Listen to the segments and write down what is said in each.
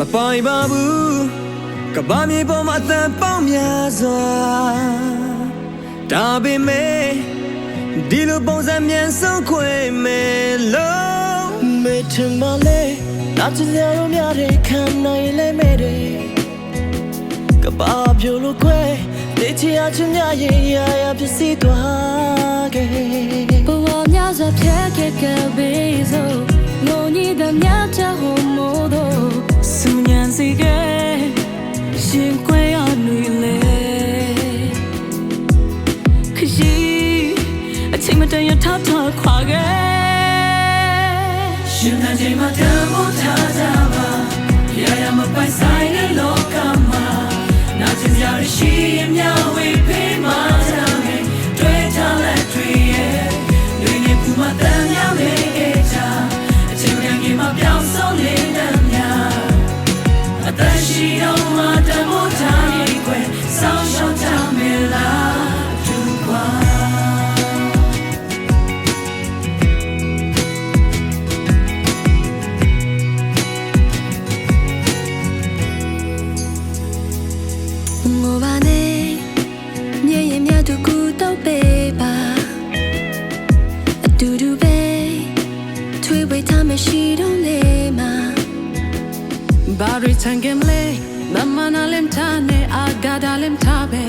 မပိုင်ပါဘူးကဘာမြေပေါ်မှာအသက်ပေါင်းများစွာဒါပေမဲ့ဒီလိုပုံစံမြန်ဆုံးခွေမယ်လို့မေထမလေးနာချင်ရရများတဲ့ခံနိုင်လဲမဲ့တဲ့ကဘာပြလို့ခွဲတေချာချင်များရဲ့ရာရာဖြစ်စီသွားခဲ့ဘဝများစွာဖြတ်ခဲ့ခဲ့ပြီးဆို စီခဲ့ရှင်ခွေရနွေလေခရှိအချိန်မတန်ရထထခွာခဲ့ရှင်တဲ့ချိန်မှာတမို့ထားကြပါရရမပိုင်ဆိုင်တဲ့လောကမှာနာကျင်စရာရှိရင်များဝေးပေးမှ အသက်ရှိတော့မှတမို့ထားရင်ခွဲဆောင်းရှောင်းကြမယ်လားသူကွာငိုပါနဲ့မြည့်ရင်မြတ်သူကူတော့ပေးပါအတူတူပဲထွေးဝေးထားမရှိတော့လေမှာ ဘာရီချန်ကမ်လေမမနာလမ်တာနဲ့အာဂါဒါလမ်တာပဲ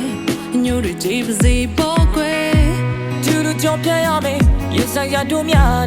ညိုရကြည့်ပါစေပေါ်ကွယ်ကျူလူကြောပြရမယ်ရေဆိုင်ရတို့များ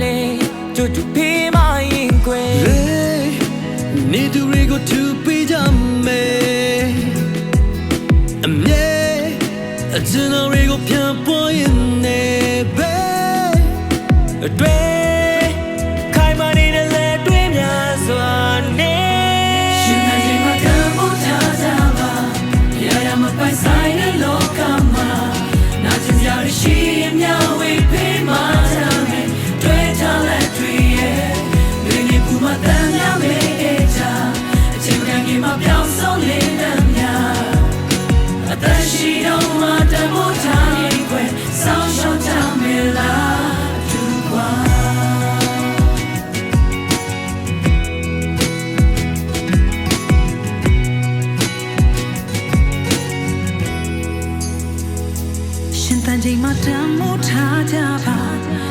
တမ်းမို့ထားကြပါ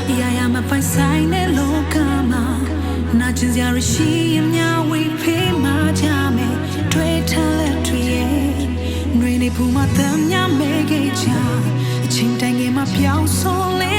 အရာရာမပိုင်ဆိုင်တဲ့လောကမှာနာကျင်စရာရှိရင်များဝေးဖေးမှကြမယ်တွေ့ထားလက်တွေ့ရဲ့နှွေနေဘူးမတမ်းများမဲခဲ့ချာအချိန်တိုင်းငယ်မှာပြောင်းဆုံးလင်းနေများအသက်ရှိတော့